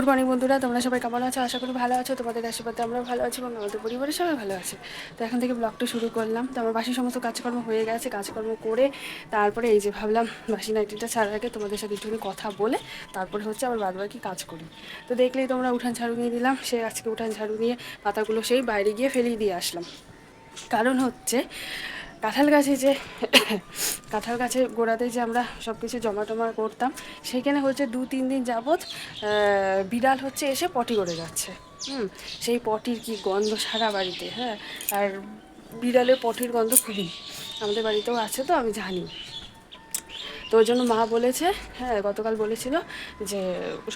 Good morning বন্ধুরা, তোমরা সবাই কেমন আছো? আশা করি ভালো আছো। তোমাদের আশীর্বাদে আমরা ভালো আছি এবং আমাদের পরিবারের সবাই ভালো আছে। তো এখন থেকে ব্লগটা শুরু করলাম। তো আমার বাসি সমস্ত কাজকর্ম হয়ে গেছে, কাজকর্ম করে তারপরে এই যে ভাবলাম বাসি নাইটিটা ছাড়ার আগে তোমাদের সাথে একটুখানি কথা বলে তারপরে হচ্ছে আবার বাদ বাকি কাজ করি। তো দেখলেই তোমরা উঠান ঝাড়ু নিয়ে দিলাম সে আজকে উঠান ঝাড়ু নিয়ে পাতাগুলো সেই বাইরে গিয়ে ফেলিয়ে দিয়ে আসলাম। কারণ হচ্ছে কাঁঠাল গাছে যে, কাঁঠাল গাছের গোড়াতে যে আমরা সব কিছু জমা টমা করতাম সেখানে হচ্ছে দু, তিন দিন যাবৎ বিড়াল হচ্ছে এসে পটি করে যাচ্ছে। হুম, সেই পটির কি গন্ধ সারা বাড়িতে হ্যাঁ? আর বিড়ালের পটির গন্ধ খুবই। আমাদের বাড়িতেও আছে তো, আমি জানি। তো ওই জন্য মা বলেছে হ্যাঁ গতকাল বলেছিল যে,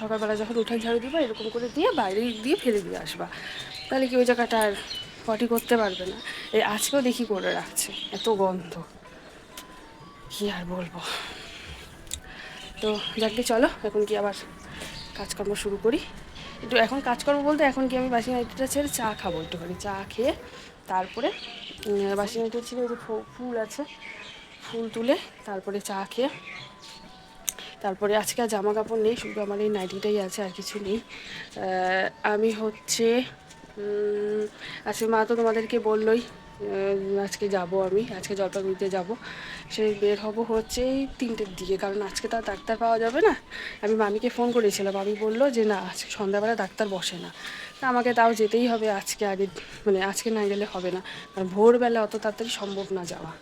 সকালবেলা যখন উঠান ঝাড়ু দিবা, এরকম করে দিয়ে বাইরে দিয়ে ফেলে দিয়ে আসবা। তাহলে কি ওই জায়গাটা আর পটি করতে পারবে না। এই আজকেও দেখি করে রাখছে। এত গন্ধ। কি আর বলব? তো যাকে চলো, এখন কি আবার কাজকর্ম শুরু করি? একটু এখন কাজকর্ম বলতে এখন কি আমি বাসি নাইটিটা ছেড়ে চা খাব একটুখানি। চা খেয়ে তারপরে বাসি নাইটি ছিল যে ফুল আছে, ফুল তুলে তারপরে চা খেয়ে, তারপরে আজকে আর জামা কাপড় নেই, শুধু আমার এই নাইটিটাই আছে, আর কিছু নেই। আমি হচ্ছে আজকে মা তো তোমাদেরকে বললোই আজকে যাব আমি, আজকে জলপাইগুড়িতে যাব। সেই বের হব হচ্ছে এই তিনটের দিকে, কারণ আজকে তো ডাক্তার পাওয়া যাবে না। আমি মামিকে ফোন করেছিলাম, মামি বলল যে না, আজকে সন্ধ্যাবেলা ডাক্তার বসে না। আমাকে তাও যেতেই হবে আজকে আগে মানে আজকে না গেলে হবে না, কারণ ভোরবেলা অত তাড়াতাড়ি সম্ভব না যাওয়া।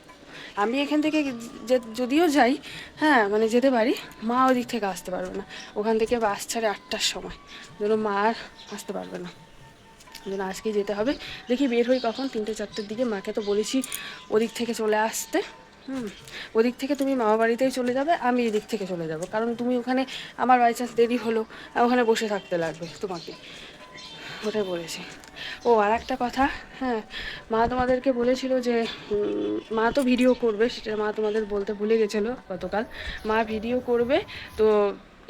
আমি এখান থেকে যে- যদিও যাই হ্যাঁ মানে যেতে পারি, মা ওই দিক থেকে আসতে পারবে না। ওখান থেকে বাস ছাড়ে আটটার সময় যেন মা আর আসতে পারবে না। জন্য আজকেই যেতে হবে। দেখি বের হই কখন, তিনটে চারটের দিকে। মাকে তো বলেছি ওদিক থেকে চলে আসতে। হুম, ওদিক থেকে তুমি মামা বাড়িতেই চলে যাবে, আমি এদিক থেকে চলে যাব। কারণ তুমি ওখানে, আমার বাই চান্স দেরি হলো, ওখানে বসে থাকতে লাগবে তোমাকে। ওটাই বলেছি। ও আর একটা কথা হ্যাঁ মা তোমাদেরকে বলেছিল যে মা তো ভিডিও করবে, সেটা মা তোমাদের বলতে ভুলে গেছিল গতকাল। মা ভিডিও করবে, তো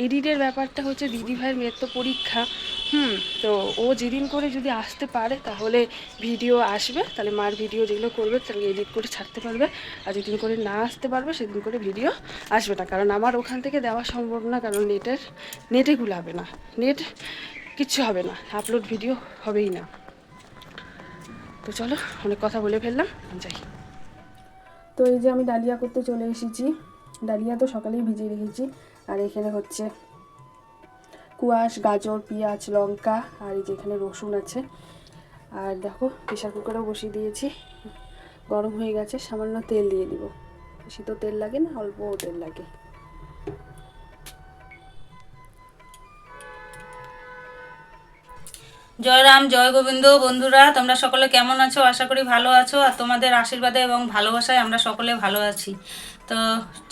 এডিটের ব্যাপারটা হচ্ছে দিদি ভাইয়ের মেয়ের তো পরীক্ষা, হুম, তো ও যেদিন করে যদি আসতে পারে তাহলে ভিডিও আসবে, তাহলে মার ভিডিও যেগুলো করবে তাহলে এডিট করে ছাড়তে পারবে, আর যেদিন করে না আসতে পারবে সেদিন করে ভিডিও আসবে না, কারণ আমার ওখান থেকে দেওয়া সম্ভব না, কারণ নেটের, নেটে গুলাবে না, নেট কিচ্ছু হবে না, আপলোড ভিডিও হবেই না। তো চলো, অনেক কথা বলে ফেললাম যাই। তো এই যে আমি ডালিয়া করতে চলে এসেছি, ডালিয়া তো সকালেই ভিজিয়ে রেখেছি। আর এখানে হচ্ছে কুয়াশ, গাজর, পেঁয়াজ, লঙ্কা আর এই যে এখানে রসুন আছে। আর দেখো প্রেশার কুকারেও বসিয়ে দিয়েছি। গরম হয়ে গেছে, সামান্য তেল দিয়ে দিব। বেশি তো তেল লাগে না অল্প তেল লাগে। জয় রাম, জয় গোবিন্দ। বন্ধুরা, তোমরা সকলে কেমন আছো? আশা করি ভালো আছো। আর তোমাদের আশীর্বাদে এবং ভালোবাসায় আমরা সকলে ভালো আছি। তো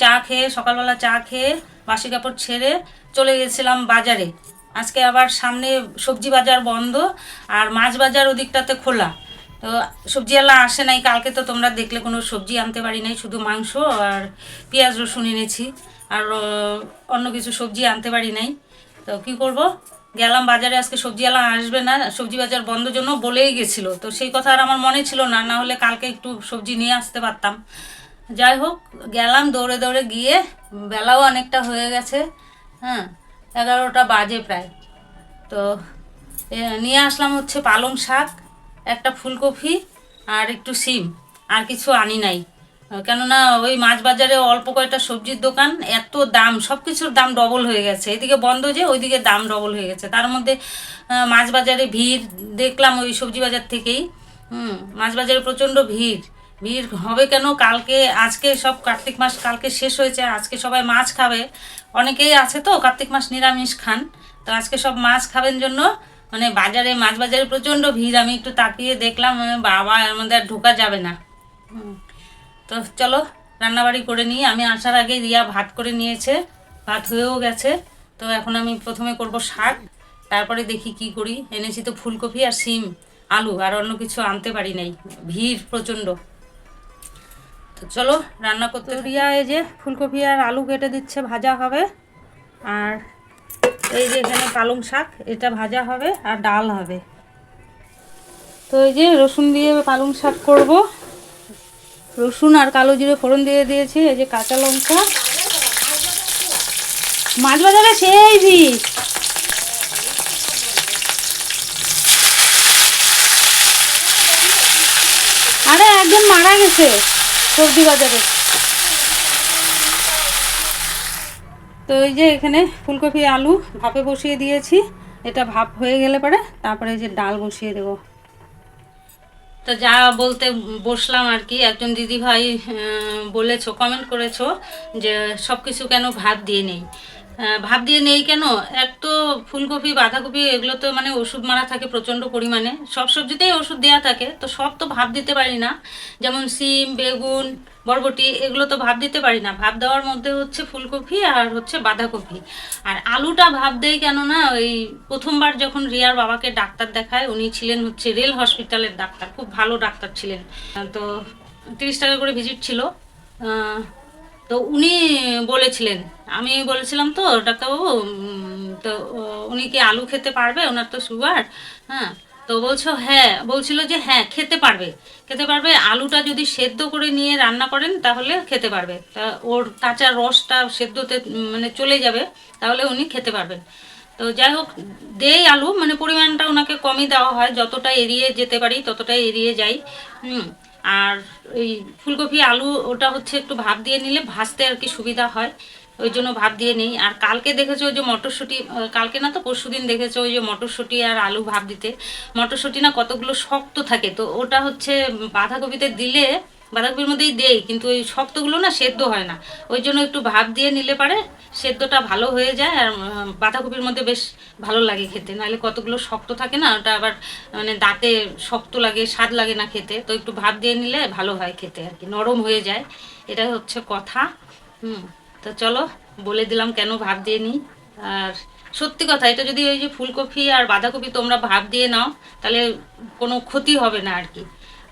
চা খেয়ে, সকালবেলা চা খেয়ে, বাসি কাপড় ছেড়ে চলে গেছিলাম বাজারে। আজকে আবার সামনে সবজি বাজার বন্ধ আর মাছ বাজার ওদিকটাতে খোলা। তো সবজিওয়ালা আসে নাই, কালকে তো তোমরা দেখলে কোনো সবজি আনতে পারি নাই, শুধু মাংস আর পেঁয়াজ, রসুন এনেছি। আর অন্য কিছু সবজি আনতে পারি নাই। তো কি করব? গেলাম বাজারে, আজকে সবজিওয়ালা আসবে না, সবজি বাজার বন্ধ জন্য বলেই গেছিল। তো সেই কথা আর আমার মনে ছিল না না হলে কালকে একটু সবজি নিয়ে আসতে পারতাম। যাই হোক গেলাম দৌড়ে দৌড়ে গিয়ে, বেলাও অনেকটা হয়ে গেছে হ্যাঁ এগারোটা বাজে প্রায়। তো নিয়ে আসলাম হচ্ছে পালং শাক, একটা ফুলকপি আর একটু সিম, আর কিছু আনি নাই। কেননা ওই মাছ বাজারে অল্প কয়েকটা সবজির দোকান, এত দাম সব কিছুর দাম ডবল হয়ে গেছে। এদিকে বন্ধ যে, ওইদিকে দাম ডবল হয়ে গেছে। তার মধ্যে মাছ বাজারে ভিড়, দেখলাম ওই সবজি বাজার থেকেই, হুম, মাছ বাজারে প্রচণ্ড ভিড়। ভিড় হবে কেন? কালকে আজকে সব কার্তিক মাস কালকে শেষ হয়েছে আজকে সবাই মাছ খাবে। অনেকেই আছে তো কার্তিক মাস নিরামিষ খান। তো আজকে সব মাছ খাবেন জন্য মানে বাজারে মাছ বাজারে প্রচণ্ড ভিড়। আমি একটু তাকিয়ে দেখলাম বাবা এর মধ্যে আর ঢোকা যাবে না। তো চলো রান্নাবাড়ি করে নিই। আমি আসার আগে রিয়া ভাত করে নিয়েছে। ভাত হয়েও গেছে। তো এখন আমি প্রথমে করব শাক। তারপরে দেখি কি করি। এনেছি তো ফুলকপি আর সিম আলু আর অন্য কিছু আনতে পারি নাই। ভিড় প্রচণ্ড। তো চলো রান্না করতে রিয়া এই যে ফুলকপি আর আলু কেটে দিচ্ছে ভাজা হবে। আর এই যে এখানে পালং শাক এটা ভাজা হবে আর ডাল হবে। তো এই যে রসুন দিয়ে পালং শাক করব। রসুন আর কালো জিরে ফোড়ন দিয়ে দিয়েছি এই যে কাঁচা লঙ্কা। মাছ বাজারে সেই দি আরে একজন মারা গেছে। সবজি বাজারে তো এই যে এখানে ফুলকপি, আলু ভাপে বসিয়ে দিয়েছি। এটা ভাপ হয়ে গেলে পরে তারপরে যে ডাল বসিয়ে দেব। তো যা বলতে বসলাম আর কি, একজন দিদি ভাই বলেছ কমেন্ট করেছ যে সব কিছু কেন ভাত দিয়ে নেই? ভাত দিয়ে নেই কেন? এক তো ফুলকপি, বাঁধাকপি এগুলো তো মানে ওষুধ মারা থাকে প্রচণ্ড পরিমাণে। সব সবজিতেই ওষুধ দেওয়া থাকে, তো সব তো ভাব দিতে পারি না। যেমন সিম, বেগুন, বরবটি, এগুলো তো ভাব দিতে পারি না। ভাব দেওয়ার মধ্যে হচ্ছে ফুলকপি আর হচ্ছে বাঁধাকপি। আর আলুটা ভাব দেয় কেননা, ওই প্রথমবার যখন রিয়ার বাবাকে ডাক্তার দেখায়, উনি ছিলেন হচ্ছে রেল হসপিটালের ডাক্তার, খুব ভালো ডাক্তার ছিলেন। তো তিরিশ টাকা করে ভিজিট ছিল। তো উনি বলেছিলেন, আমি বলেছিলাম তো ডাক্তারবাবু তো উনি কি আলু খেতে পারবে? ওনার তো সুগার হ্যাঁ? তো বলছো হ্যাঁ বলছিল যে হ্যাঁ খেতে পারবে। খেতে পারবে, আলুটা যদি সেদ্ধ করে নিয়ে রান্না করেন, তাহলে খেতে পারবে। তা ওর কাঁচা রসটা সেদ্ধতে মানে চলে যাবে, তাহলে উনি খেতে পারবেন। তো যাই হোক, দেই আলু মানে পরিমাণটা ওনাকে কমই দেওয়া হয়, যতটা এড়িয়ে যেতে পারি, ততটাই এড়িয়ে যাই, হুম। আর এই ফুলকপি, আলু, ওটা হচ্ছে একটু ভাব দিয়ে নিলে ভাজতে আর কি সুবিধা হয়। ওই জন্য ভাব দিয়ে নিই। আর কালকে দেখেছ ওই যে মটরশুঁটি কালকে না তো পরশু দিন দেখেছ ওই যে মটরশুঁটি আর আলু ভাব দিতে। মটরশুঁটি না কতগুলো শক্ত থাকে, তো ওটা হচ্ছে বাঁধাকপিতে দিলে বাঁধাকপির মধ্যেই দেই, কিন্তু ওই শক্তগুলো না সেদ্ধ হয় না। ওই জন্য একটু ভাব দিয়ে নিলে পারে, সেদ্ধটা ভালো হয়ে যায়, আর বাঁধাকপির মধ্যে বেশ ভালো লাগে খেতে। নাহলে কতগুলো শক্ত থাকে না, ওটা আবার মানে দাঁতে শক্ত লাগে, স্বাদ লাগে না খেতে। তো একটু ভাব দিয়ে নিলে ভালো হয় খেতে আর কি, নরম হয়ে যায়। এটা হচ্ছে কথা, হুম। তো চলো, বলে দিলাম কেন ভাব দিয়ে নিই। আর সত্যি কথা, এটা যদি ওই যে ফুলকপি আর বাঁধাকপি তোমরা ভাব দিয়ে নাও, তাহলে কোনো ক্ষতি হবে না আর কি।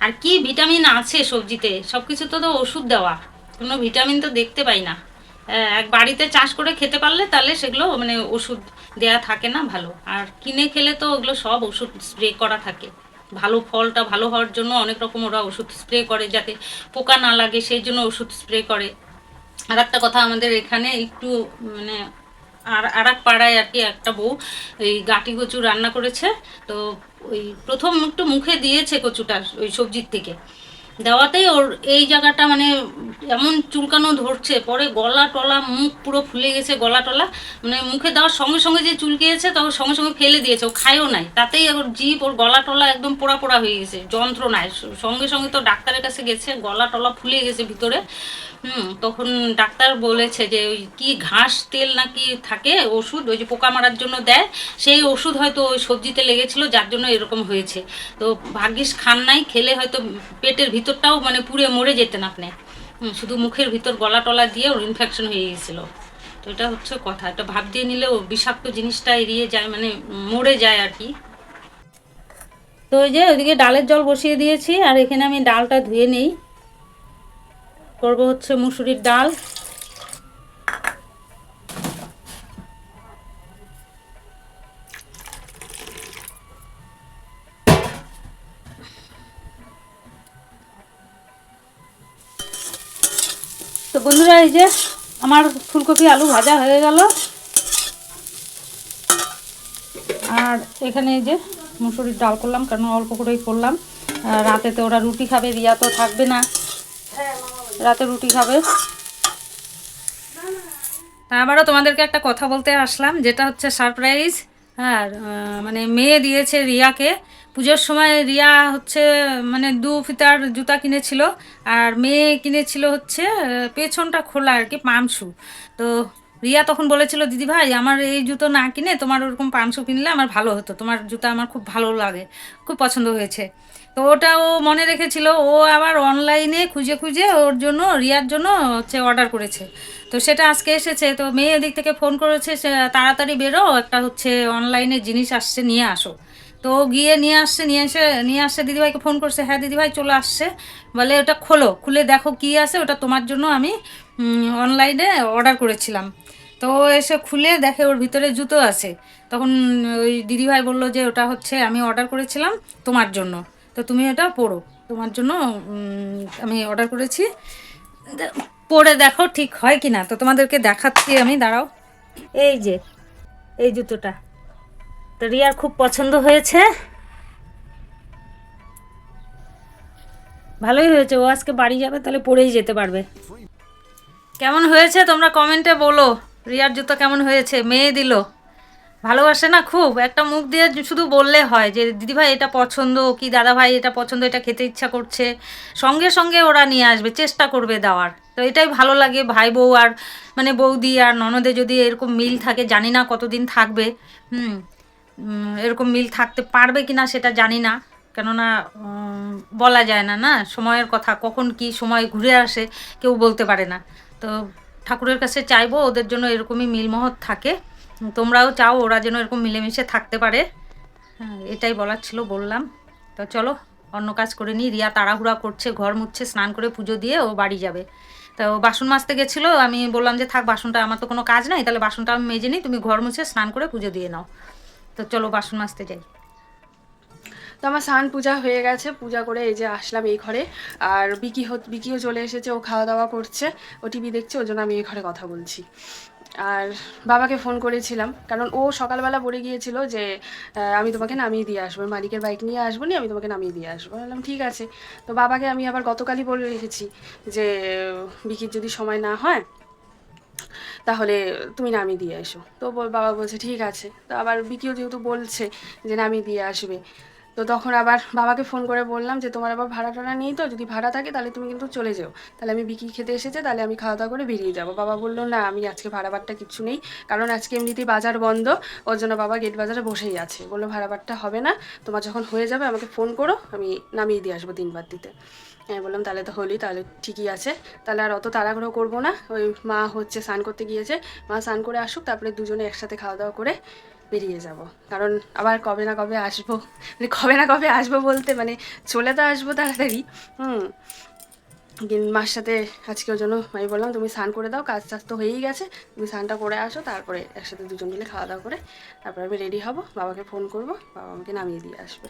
আর কি ভিটামিন আছে সবজিতে? সব কিছু তো তো ওষুধ দেওয়া। কোনো ভিটামিন তো দেখতে পাই না। এক বাড়িতে চাষ করে খেতে পারলে তাহলে সেগুলো মানে ওষুধ দেয়া থাকে না ভালো। আর কিনে খেলে তো ওগুলো সব ওষুধ স্প্রে করা থাকে। ভালো ফলটা ভালো হওয়ার জন্য অনেক রকম ওরা ওষুধ স্প্রে করে যাতে পোকা না লাগে, সেই জন্য ওষুধ স্প্রে করে। আর একটা কথা আমাদের এখানে একটু মানে আর আর এক পাড়ায় আর কি একটা বউ, এই গাটি কচু রান্না করেছে। তো ওই প্রথম একটু মুখে দিয়েছে কচুটা ওই সবজির থেকে। দেওয়াতেই ওর এই জায়গাটা মানে এমন চুলকানো ধরছে, পরে গলা টলা মুখ পুরো ফুলে গেছে গলা টলা। মানে মুখে দেওয়ার সঙ্গে সঙ্গে যে চুলকিয়েছে তখন সঙ্গে সঙ্গে ফেলে দিয়েছে, ও খায়ও নাই। তাতেই ওর জিভ ওর গলা টলা একদম পোড়া পোড়া হয়ে গেছে, যন্ত্রণায়। সঙ্গে সঙ্গে তো ডাক্তারের কাছে গেছে, গলা টলা ফুলে গেছে ভিতরে। হুম তখন ডাক্তার বলেছে যে ওই কি ঘাস তেল নাকি থাকে ওষুধ? ওই যে পোকা মারার জন্য দেয় সেই ওষুধ হয়তো ওই সবজিতে লেগেছিল যার জন্য এরকম হয়েছে। তো ভাগ্যিস খান নাই খেলে হয়তো পেটের ভিতরটাও মানে পুড়ে মরে যেতেন আপনি। হুম, শুধু মুখের ভিতর গলা টলা দিয়ে ওর ইনফেকশন হয়ে গেছিল। তো এটা হচ্ছে কথা এটা ভাব দিয়ে নিলেও বিষাক্ত জিনিসটা এড়িয়ে যায় মানে মরে যায় আর কি। তো ওই যে ওইদিকে ডালের জল বসিয়ে দিয়েছি আর এখানে আমি ডালটা ধুয়ে নেই। করব হচ্ছে মুসুরির ডাল। তো বন্ধুরা, এই যে আমার ফুলকপি আলু ভাজা হয়ে গেল। আর এখানে এই যে মুসুরির ডাল করলাম কারণ অল্প করেই করলাম। রাতে তো ওরা রুটি খাবে, রিয়া তো থাকবে না। রাতে রুটি খাবে। আবারও তোমাদেরকে একটা কথা বলতে আসলাম, যেটা হচ্ছে সারপ্রাইজ হ্যাঁ মানে মেয়ে দিয়েছে রিয়াকে। পুজোর সময় রিয়া হচ্ছে মানে দু ফিতার জুতা কিনেছিল, আর মেয়ে কিনেছিল হচ্ছে পেছনটা খোলা আর কি পামশু তো রিয়া তখন বলেছিল, দিদি ভাই, আমার এই জুতো না কিনে তোমার ওরকম পামশু কিনলে আমার ভালো হতো। তোমার জুতা আমার খুব ভালো লাগে, খুব পছন্দ হয়েছে। তো ওটা ও মনে রেখেছিল, ও আবার অনলাইনে খুঁজে খুঁজে ওর জন্য, রিয়ার জন্য হচ্ছে অর্ডার করেছে। তো সেটা আজকে এসেছে, তো মেয়ে এদিক থেকে ফোন করেছে তাড়াতাড়ি বেরো, একটা হচ্ছে অনলাইনে জিনিস আসছে, নিয়ে আসো। তো গিয়ে নিয়ে আসছে, নিয়ে এসে, নিয়ে আসছে, দিদিভাইকে ফোন করছে হ্যাঁ দিদিভাই চলে আসছে। বলে ওটা খোলো, খুলে দেখো কি আছে, ওটা তোমার জন্য আমি অনলাইনে অর্ডার করেছিলাম। তো এসে খুলে দেখে ওর ভিতরে জুতো আছে। তখন ওই দিদিভাই বলল যে, ওটা হচ্ছে আমি অর্ডার করেছিলাম তোমার জন্য। তো তুমি এটা পড়ো। তোমার জন্য আমি অর্ডার করেছি। পরে দেখো ঠিক হয় কি না তো তোমাদেরকে দেখাচ্ছি আমি, দাঁড়াও। এই যে, এই জুতোটা। তো রিয়ার খুব পছন্দ হয়েছে। ভালোই হয়েছে। ও আজকে বাড়ি যাবে, তাহলে পরেই যেতে পারবে। কেমন হয়েছে তোমরা কমেন্টে বলো। রিয়ার জুতো কেমন হয়েছে? মেয়ে দিল। ভালোবাসে না খুব, একটা মুখ দিয়ে শুধু বললে হয় যে, দিদিভাই, এটা পছন্দ, কি দাদাভাই এটা পছন্দ, এটা খেতে ইচ্ছা করছে। সঙ্গে সঙ্গে ওরা নিয়ে আসবে, চেষ্টা করবে দেওয়ার। তো এটাই ভালো লাগে, ভাই বউ আর মানে বৌদি আর ননদে যদি এরকম মিল থাকে, জানি না কতদিন থাকবে, হুম এরকম মিল থাকতে পারবে কি না সেটা জানি না। কেননা বলা যায় না না? সময়ের কথা, কখন কি সময় ঘুরে আসে কেউ বলতে পারে না। তো ঠাকুরের কাছে চাইব ওদের জন্য এরকমই মিলমহৎ থাকে। তোমরাও চাও ওরা যেন এরকম মিলেমিশে থাকতে পারে। হ্যাঁ এটাই বলার ছিল, বললাম। তো চলো, অন্য কাজ করে নিই। রিয়া তাড়াহুড়া করছে, ঘর মুছছে, স্নান করে পুজো দিয়ে ও বাড়ি যাবে। তো বাসন মাজতে গেছিল, আমি বললাম যে থাক, বাসনটা, আমার তো কোনো কাজ নাই, তাহলে বাসনটা আমি মেজে নিই, তুমি ঘর মুছে স্নান করে পুজো দিয়ে নাও। তো চলো, বাসন মাজতে যাই। তো আমার স্নান পূজা হয়ে গেছে, পূজা করে এই যে আসলাম এই ঘরে। আর বিকি বিকিও চলে এসেছে, ও খাওয়া দাওয়া করছে, ও টিভি দেখছে, ওর জন্য আমি এই ঘরে কথা বলছি। আর বাবাকে ফোন করেছিলাম, কারণ ও সকালবেলা বলে গিয়েছিল যে আমি তোমাকে নামিয়ে দিয়ে আসব মালিকের বাইক নিয়ে আসব নি, আমি তোমাকে নামিয়ে দিয়ে আসব। বললাম, ঠিক আছে। তো বাবাকে আমি আবার গতকালই বলে রেখেছি যে, বিকির যদি সময় না হয়, তাহলে তুমি নামিয়ে দিয়ে এসো। তো বাবা বলছে, ঠিক আছে। তো আবার বিকিও যেহেতু বলছে যে, নামিয়ে দিয়ে আসবে। তো তখন আবার বাবাকে ফোন করে বললাম যে, তোমার আবার ভাড়া টাড়া নেই তো? যদি ভাড়া থাকে তাহলে তুমি কিন্তু চলে যেও। তাহলে আমি বিকি খেতে এসেছে, তাহলে আমি খাওয়া দাওয়া করে বেরিয়ে যাব। বাবা বলল, না, আমি আজকে ভাড়া বাট্টা কিছু নেই। কারণ আজকে এমনিতেই বাজার বন্ধ। ওর জন্য বাবা গেট বাজারে বসেই আছে। বলল, ভাড়া বাট্টা হবে না। তোমার যখন হয়ে যাবে আমাকে ফোন করো। আমি নামিয়ে দিয়ে আসব দিন বাদ দিতে হ্যাঁ বললাম, তাহলে তো হলি তাহলে ঠিকই আছে। তাহলে আর অত তাড়াহুড়ো করব না। ওই মা হচ্ছে, স্নান করতে গিয়েছে। মা স্নান করে আসুক, তারপরে দুজনে একসাথে খাওয়া দাওয়া করে বেরিয়ে যাব। কারণ আবার কবে না কবে আসব। মানে কবে না কবে আসব বলতে মানে চলে তো আসব তাড়াতাড়ি। হুম। মার সাথে আজকে ওই জন্য আমি বললাম, তুমি স্নান করে দাও, কাজ টাজ তো হয়েই গেছে। তুমি স্নানটা করে আসো, তারপরে একসাথে দুজন মিলে খাওয়া দাওয়া করে তারপরে আমি রেডি হব, বাবাকে ফোন করব, বাবা আমাকে নামিয়ে দিয়ে আসবে।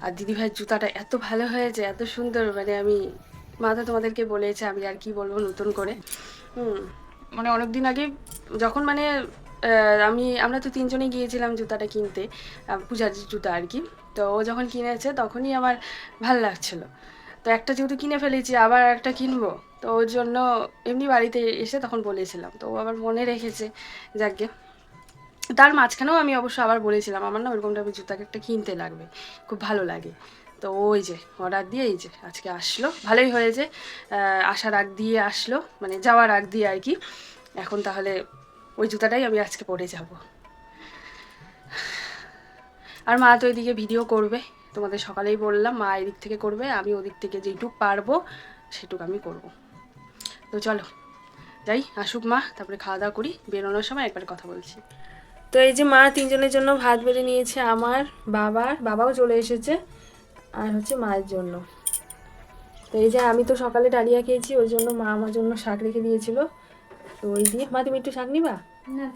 আর দিদিভাইয়ের জুতাটা এত ভালো হয়েছে, এত সুন্দর মানে আমি মাথা তোমাদেরকে বলেছে, আমি আর কি বলব নতুন করে। হুম। মানে অনেক দিন আগে যখন মানে আমি, আমরা তো তিনজনেই গিয়েছিলাম জুতাটা কিনতে পূজার জুতা আর কি। তো ও যখন কিনেছে তখনই আমার ভালো লাগছিল। তো একটা যেহেতু কিনে ফেলেছি, আবার একটা কিনবো। তো ওর জন্য এমনি বাড়িতে এসে তখন বলেছিলাম। তো ও আবার মনে রেখেছে যাকে তার মাঝখানেও আমি অবশ্য আবার বলেছিলাম, আমার না ওরকম টাইপের জুতা একটা কিনতে লাগবে, খুব ভালো লাগে। তো ওই যে, অর্ডার দিয়ে এই যে, আজকে আসলো। ভালোই হয়েছে আসার আগ দিয়ে আসলো মানে যাওয়ার আগ দিয়ে আর কি। এখন তাহলে ওই জুতাটাই আমি আজকে পরে যাব। আর মা তো এদিকে ভিডিও করবে। তোমাদের সকালেই বললাম, মা এদিক থেকে করবে, আমি ওদিক থেকে যেইটুক পারব, সেটুক আমি করব। তো চলো, যাই, আসুক মা, তারপরে খাওয়া দাওয়া করি, বেরোনোর সময় একবার কথা বলছি। তো এই যে মা তিনজনের জন্য ভাত বেড়ে নিয়েছে আমার, বাবার, বাবাও চলে এসেছে, আর হচ্ছে মায়ের জন্য। তো এই যে আমি তো সকালে ডালিয়া খেয়েছি, ওই জন্য মা আমার জন্য শাক রেখে দিয়েছিল। তো ওই দিয়ে মা তুমি একটু শাক নিবা? না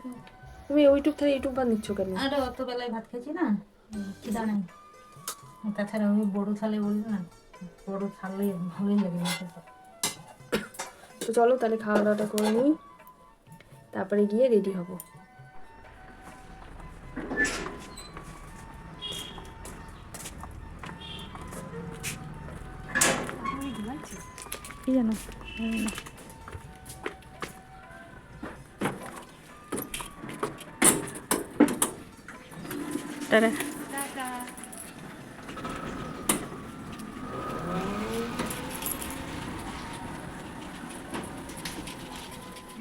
তুমি ওইটুক থেকে এইটুক বাদ নিচ্ছ কেন? আর অত বেলায় ভাত খেয়েছি না। খিদা নাই তাছাড়া ওই বড় থালে বলবে না বড় থালে ভালোই লাগে তো চলো তাহলে খাওয়া দাওয়াটা করে নিই। তারপরে গিয়ে রেডি হব। কি জানো? টাটা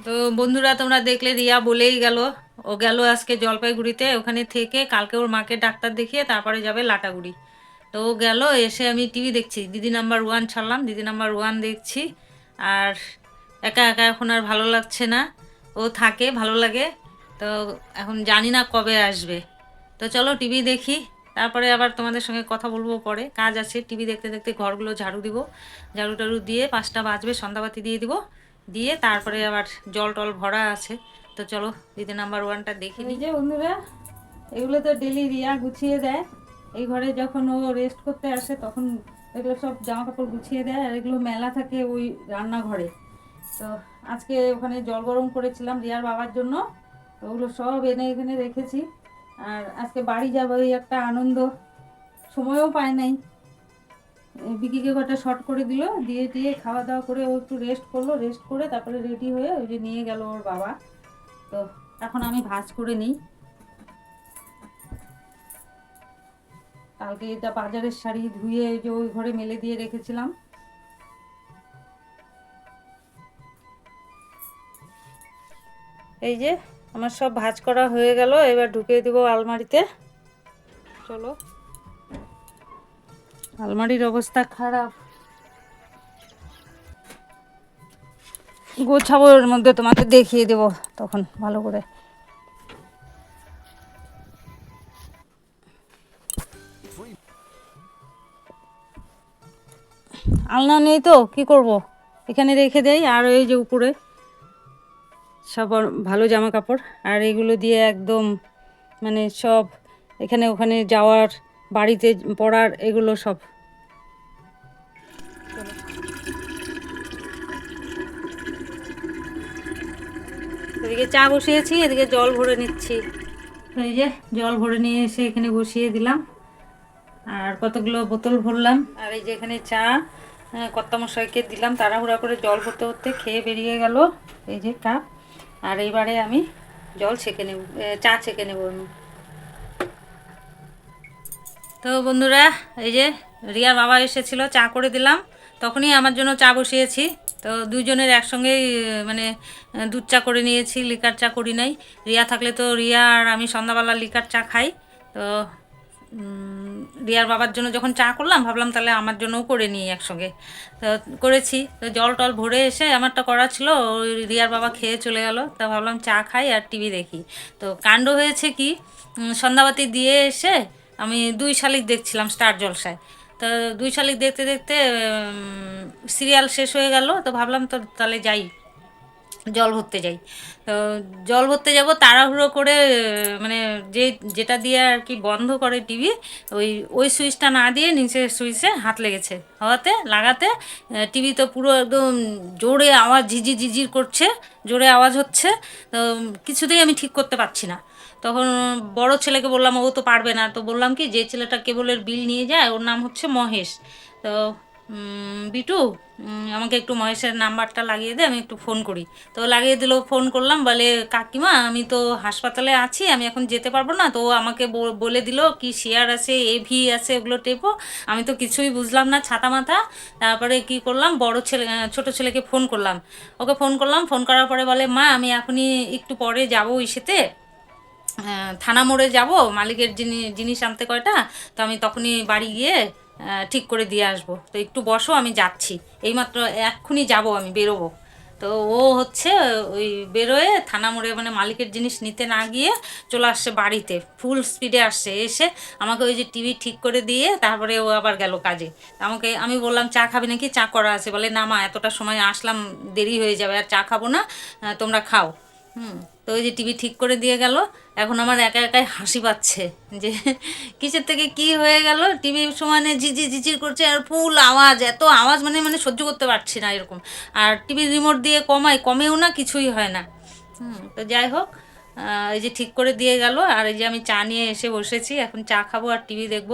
তো বন্ধুরা, তোমরা দেখলে রিয়া বলেই গেল। ও গেল আজকে জলপাইগুড়িতে। ওখানে থেকে কালকে ওর মাকে ডাক্তার দেখিয়ে তারপরে যাবে লাটাগুড়ি। তো ও গেল, এসে আমি টিভি দেখছি। দিদি নাম্বার ওয়ান ছাড়লাম, দিদি নাম্বার ওয়ান দেখছি। আর একা একা এখন আর ভালো লাগছে না। ও থাকে, ভালো লাগে। তো এখন জানি না কবে আসবে। তো চলো টিভি দেখি। তারপরে আবার তোমাদের সঙ্গে কথা বলব পরে। কাজ আছে টিভি দেখতে দেখতে ঘরগুলো ঝাড়ু দিব। ঝাড়ু টাড়ু দিয়ে পাঁচটা বাজবে সন্ধ্যাবাতি দিয়ে দিব। দিয়ে তারপরে আবার জল টল ভরা আছে। তো চলো দিদি নাম্বার ওয়ানটা দেখি নি যে বন্ধুরা এগুলো তো ডেলি রিয়া গুছিয়ে দেয়। এই ঘরে যখন ও রেস্ট করতে আসে তখন এগুলো সব জামা কাপড় গুছিয়ে দেয়। আর এগুলো মেলা থাকে ওই রান্নাঘরে। তো আজকে ওখানে জল গরম করেছিলাম রিয়ার বাবার জন্য। তো ওগুলো সব এনে এখানে রেখেছি। আর আজকে বাড়ি যাব ওই একটা আনন্দ সময়ও পায় নাই। বিকিকে কটা শর্ট করে দিল, দিয়ে দিয়ে খাওয়া দাওয়া করে ও একটু রেস্ট করল রেস্ট করে তারপরে রেডি হয়ে ওই যে নিয়ে গেল ওর বাবা। তো এখন আমি ভাজ করে নিই। কালকে এটা বাজারের শাড়ি ধুয়ে যে ওই ঘরে মেলে দিয়ে রেখেছিলাম। এই যে আমার সব ভাজ করা হয়ে গেল, এবার ঢুকিয়ে দিব আলমারিতে। চলো। আলমারির অবস্থা খারাপ। গোছাবো মধ্যে তোমাকে দেখিয়ে দেব তখন ভালো করে। আলনা নেই তো, কি করব? এখানে রেখে দেই, আর ওই যে উপরে। সব ভালো জামা কাপড় আর এগুলো দিয়ে একদম মানে সব এখানে ওখানে যাওয়ার, বাড়িতে পড়ার এগুলো সব। এদিকে চা বসিয়েছি, এদিকে জল ভরে নিচ্ছি। এই যে জল ভরে নিয়ে এসে এখানে বসিয়ে দিলাম। আর কতগুলো বোতল ভরলাম। আর এই যে এখানে চা কর্তামশাইকে দিলাম। তাড়াহুড়া করে জল ভরতে ভরতে খেয়ে বেরিয়ে গেল। এই যে কাপ। আর এইবারে আমি জল ছেঁকে নেব চা ছেঁকে নেব তো বন্ধুরা, এই যে রিয়ার বাবা এসেছিল, চা করে দিলাম। তখনই আমার জন্য চা বসিয়েছি। তো দুজনের একসঙ্গেই মানে দুধ চা করে নিয়েছি, লিকার চা করি নাই। রিয়া থাকলে তো রিয়া আর আমি সন্ধ্যাবেলা লিকার চা খাই। তো রিয়ার বাবার জন্য যখন চা করলাম, ভাবলাম তাহলে আমার জন্যও করে নিই একসঙ্গে। তো করেছি। তো জল টল ভরে এসে আমারটা করা ছিল রিয়ার বাবা খেয়ে চলে গেল। তা ভাবলাম চা খাই আর টিভি দেখি। তো কাণ্ড হয়েছে কি সন্ধ্যাবাতি দিয়ে এসে আমি দুই শালিক দেখছিলাম স্টার জলসায়। তো দুই শালিক দেখতে দেখতে সিরিয়াল শেষ হয়ে গেল। তো ভাবলাম তো তাহলে যাই। জল ভরতে যাই। তো জল ভরতে যাব, তাড়াহুড়ো করে মানে যে, যেটা দিয়ে আর কি বন্ধ করে টিভি ওই ওই সুইচটা না দিয়ে নিচের সুইচে হাত লেগেছে। হওয়াতে, লাগাতে টিভি তো পুরো একদম জোরে আওয়াজ ঝিঝির ঝিঝির করছে, জোরে আওয়াজ হচ্ছে, তো কিছুতেই আমি ঠিক করতে পারছি না। তখন বড় ছেলেকে বললাম, ও তো পারবে না। তো বললাম কি, যে ছেলেটা কেবলের বিল নিয়ে যায়, ওর নাম হচ্ছে মহেশ। তো বিটু আমাকে একটু মহেশের নাম্বারটা লাগিয়ে দে, আমি একটু ফোন করি। তো লাগিয়ে দিল ফোন করলাম, বলে, কাকিমা, আমি তো হাসপাতালে আছি, আমি এখন যেতে পারব না। তো আমাকে বল- দিল কি শেয়ার আছে এভি আছে, ওগুলো টেপো। আমি তো কিছুই বুঝলাম না, ছাতা মাথা। তারপরে কি করলাম, বড় ছেলে ছোট ছেলেকে ফোন করলাম। ওকে ফোন করলাম ফোন করার পরে বলে, মা, আমি এখনই একটু পরে যাব ইসেতে। থানা মোড়ে যাব, মালিকের জিনিস আনতে কয়টা? তো আমি তখনই বাড়ি গিয়ে ঠিক করে দিয়ে আসব। তো একটু বসো, আমি যাচ্ছি। এইমাত্র এক্ষুনি যাব, আমি বেরোবো। তো ও হচ্ছে ওই বেরোয় থানা মোড়ে মানে মালিকের জিনিস নিতে না গিয়ে চলে আসছে বাড়িতে। ফুল স্পিডে আসছে, এসে আমাকে ওই যে টিভি ঠিক করে দিয়ে তারপরে ও আবার গেল কাজে। আমাকে, আমি বললাম, চা খাবি নাকি? চা করা আছে। বলে, না মা, এতটা সময় আসলাম, দেরি হয়ে যাবে, আর চা খাব না তোমরা খাও। হুম, তো ওই যে টিভি ঠিক করে দিয়ে গেল। এখন আমার একা একাই হাসি পাচ্ছে যে, কিসের থেকে কি হয়ে গেল? টিভি সমানে ঝিঝি ঝিঝির করছে আর ফুল আওয়াজ, এত আওয়াজ মানে মানে সহ্য করতে পারছি না এরকম। আর টিভির রিমোট দিয়ে কমাই কমেও না, কিছুই হয় না। হুম, তো যাই হোক এই যে ঠিক করে দিয়ে গেল। আর এই যে আমি চা নিয়ে এসে বসেছি, এখন চা খাব আর টিভি দেখব।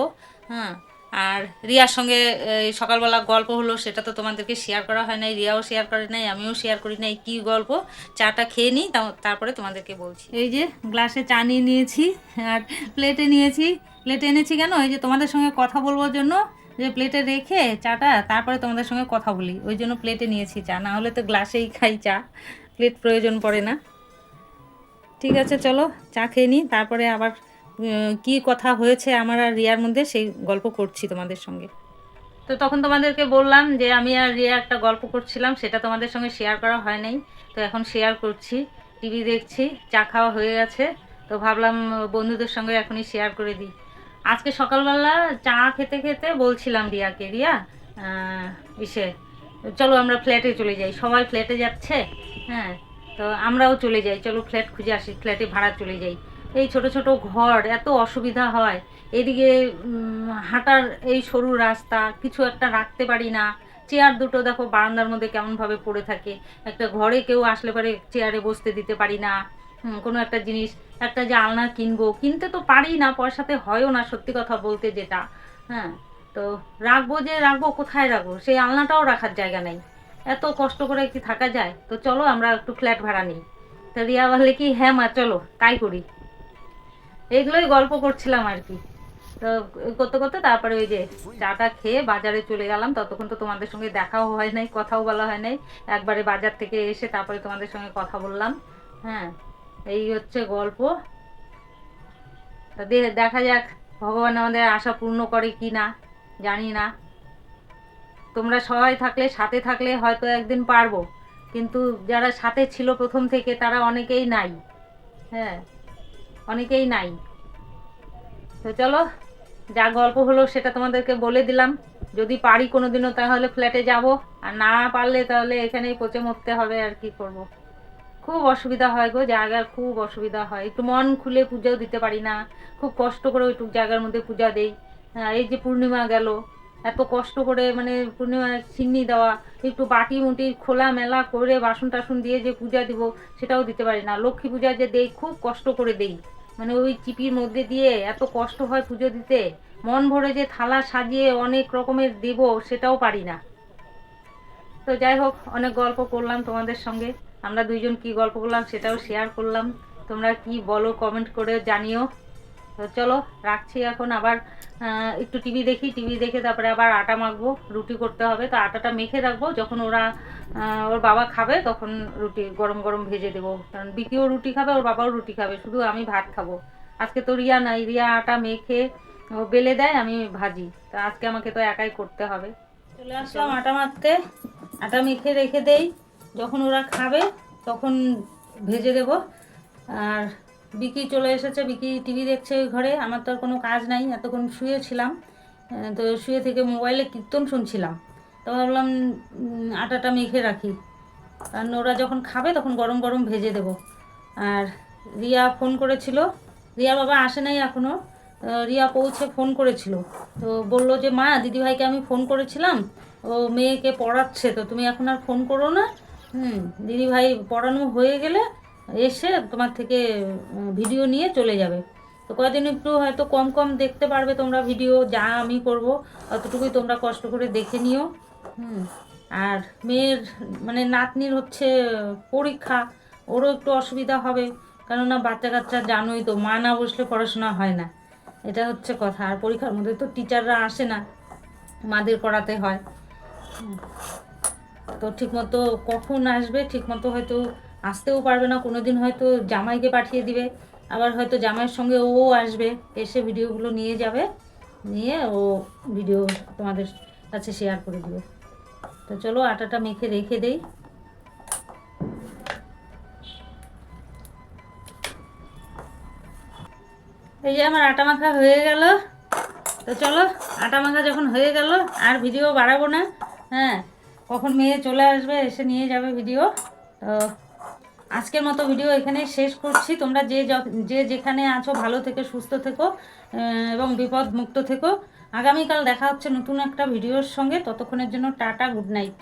হ্যাঁ আর রিয়ার সঙ্গে সকালবেলা গল্প হলো, সেটা তো তোমাদেরকে শেয়ার করা হয় নাই, রিয়াও শেয়ার করে নাই, আমিও শেয়ার করি নাই, কি গল্প? চাটা খেয়ে নিই তারপরে তোমাদেরকে বলছি। এই যে গ্লাসে চা নিয়ে নিয়েছি, আর প্লেটে নিয়েছি। প্লেটে এনেছি কেন? এই যে তোমাদের সঙ্গে কথা বলবার জন্য, যে প্লেটে রেখে চাটা, তারপরে তোমাদের সঙ্গে কথা বলি। ওই জন্য প্লেটে নিয়েছি চা, না হলে তো গ্লাসেই খাই চা। প্লেট প্রয়োজন পড়ে না। ঠিক আছে, চলো, চা খেয়ে নিই, তারপরে আবার কি কথা হয়েছে আমার আর রিয়ার মধ্যে সেই গল্প করছি তোমাদের সঙ্গে। তো তখন তোমাদেরকে বললাম যে আমি আর রিয়া একটা গল্প করছিলাম, সেটা তোমাদের সঙ্গে শেয়ার করা হয় নাই। তো এখন শেয়ার করছি, টিভি দেখছি, চা খাওয়া হয়ে গেছে। তো ভাবলাম বন্ধুদের সঙ্গে এখনই শেয়ার করে দিই। আজকে সকালবেলা চা খেতে খেতে বলছিলাম রিয়াকে, রিয়া ইসে, চলো আমরা ফ্ল্যাটে চলে যাই। সবাই ফ্ল্যাটে যাচ্ছে হ্যাঁ তো আমরাও চলে যাই। চলো ফ্ল্যাট খুঁজে আসি ফ্ল্যাটে ভাড়া চলে যাই। এই ছোট ছোট ঘর, এত অসুবিধা হয়। এদিকে হাঁটার এই সরু রাস্তা, কিছু একটা রাখতে পারি না। চেয়ার দুটো দেখো বারান্দার মধ্যে কেমনভাবে পড়ে থাকে। একটা ঘরে কেউ আসলে পরে চেয়ারে বসতে দিতে পারি না। কোনো একটা জিনিস, একটা যে আলনা কিনবো, কিনতে তো পারি না, পয়সাতে হয়ও না সত্যি কথা বলতে যেটা। হ্যাঁ তো রাখব যে রাখব, কোথায় রাখব? সেই আলনাটাও রাখার জায়গা নেই। এত কষ্ট করে কি থাকা যায়? তো চলো আমরা একটু ফ্ল্যাট ভাড়া নিই। তো রিয়া বললে কি হ্যাঁ মা, চলো, তাই করি। এইগুলোই গল্প করছিলাম আর কি। তো করতে করতে তারপরে ওই যে চাটা খেয়ে বাজারে চলে গেলাম। ততক্ষণ তো তোমাদের সঙ্গে দেখাও হয় নাই, কথাও বলা হয় নাই। একবারে বাজার থেকে এসে তারপরে তোমাদের সঙ্গে কথা বললাম। হ্যাঁ এই হচ্ছে গল্প। তা দেখা যাক, ভগবান আমাদের আশা পূর্ণ করে কি না, জানি না। তোমরা সবাই থাকলে, সাথে থাকলে হয়তো একদিন পারব। কিন্তু যারা সাথে ছিল প্রথম থেকে, তারা অনেকেই নাই। হ্যাঁ। অনেকেই নাই। তো চলো, যা গল্প হলো সেটা তোমাদেরকে বলে দিলাম। যদি পারি কোনোদিনও তাহলে ফ্ল্যাটে যাব, আর না পারলে তাহলে এখানেই পচে মরতে হবে আর কি করব। খুব অসুবিধা হয় গো জায়গার খুব অসুবিধা হয়। একটু মন খুলে পূজাও দিতে পারি না। খুব কষ্ট করে ওইটুক জায়গার মধ্যে পূজা দেই। এই যে পূর্ণিমা গেল, এত কষ্ট করে মানে পূর্ণিমার সিন্নি দেওয়া, একটু বাটি মুটি খোলা মেলা করে বাসন টাসন দিয়ে যে পূজা দিব, সেটাও দিতে পারি না। লক্ষ্মী পূজা যে দেই, খুব কষ্ট করে দেই। মানে ওই চিপির মধ্যে দিয়ে এত কষ্ট হয় পুজো দিতে, মন ভরে যে থালা সাজিয়ে অনেক রকমের দেব সেটাও পারি না। তো যাই হোক, অনেক গল্প করলাম তোমাদের সঙ্গে। আমরা দুইজন কি গল্প করলাম সেটাও শেয়ার করলাম। তোমরা কি বলো কমেন্ট করে জানিও। তো চলো রাখছি এখন। আবার একটু টিভি দেখি টিভি দেখে তারপরে আবার আটা মাখবো রুটি করতে হবে। তো আটাটা মেখে রাখব যখন ওরা ওর বাবা খাবে তখন রুটি গরম গরম ভেজে দেবো। কারণ বিকিও রুটি খাবে ওর বাবাও রুটি খাবে শুধু আমি ভাত খাব। আজকে তো রিয়া নাই রিয়া আটা মেখে ও বেলে দেয় আমি ভাজি। তো আজকে আমাকে তো একাই করতে হবে। চলে আসলাম আটা মাখতে। আটা মেখে রেখে দেই যখন ওরা খাবে তখন ভেজে দেব। আর বিকি চলে এসেছে, বিকি টিভি দেখছে ওই ঘরে। আমার তো আর কোনো কাজ নাই, এতক্ষণ শুয়েছিলাম তো শুয়ে থেকে মোবাইলে কীর্তন শুনছিলাম। তো ভাবলাম আটাটা মেখে রাখি। আর ওরা যখন খাবে তখন গরম গরম ভেজে দেব। আর রিয়া ফোন করেছিল। রিয়া বাবা আসে নাই এখনও রিয়া পৌঁছে ফোন করেছিল। তো বলল যে, মা, দিদিভাইকে আমি ফোন করেছিলাম। ও মেয়েকে পড়াচ্ছে। তো তুমি এখন আর ফোন করো না। হুম, দিদিভাই পড়ানো হয়ে গেলে এসে তোমার থেকে ভিডিও নিয়ে চলে যাবে। তো কয়দিন একটু হয়তো কম কম দেখতে পারবে তোমরা ভিডিও যা আমি করব, অতটুকুই তোমরা কষ্ট করে দেখে নিও। হুম, আর মেয়ের মানে নাতনির হচ্ছে পরীক্ষা, ওরও একটু অসুবিধা হবে, কেননা বাচ্চা কাচ্চা জানোই তো, মা না বসলে পড়াশোনা হয় না। এটা হচ্ছে কথা, আর পরীক্ষার মধ্যে তো টিচাররা আসে না, মাদের পড়াতে হয়। তো ঠিকমতো কখন আসবে, ঠিকমতো হয়তো আসতেও পারবে না কোনো দিন হয়তো জামাইকে পাঠিয়ে দিবে, আবার হয়তো জামাইয়ের সঙ্গে ও আসবে, এসে ভিডিওগুলো নিয়ে যাবে, নিয়ে ও ভিডিও তোমাদের কাছে শেয়ার করে দিবে। তো চলো আটাটা মেখে রেখে দেই। এই যে আমার আটা মাখা হয়ে গেল। তো চলো, আটা মাখা যখন হয়ে গেল, আর ভিডিও বাড়াবো না হ্যাঁ কখন মেয়ে চলে আসবে, এসে নিয়ে যাবে ভিডিও, তো আজকের মতো ভিডিও এখানে শেষ করছি। তোমরা যে য- যেখানে আছো ভালো থেকে, সুস্থ থেকো এবং বিপদ মুক্ত থেকো। আগামীকাল দেখা হচ্ছে নতুন একটা ভিডিওর সঙ্গে। ততক্ষণের জন্য টাটা গুড নাইট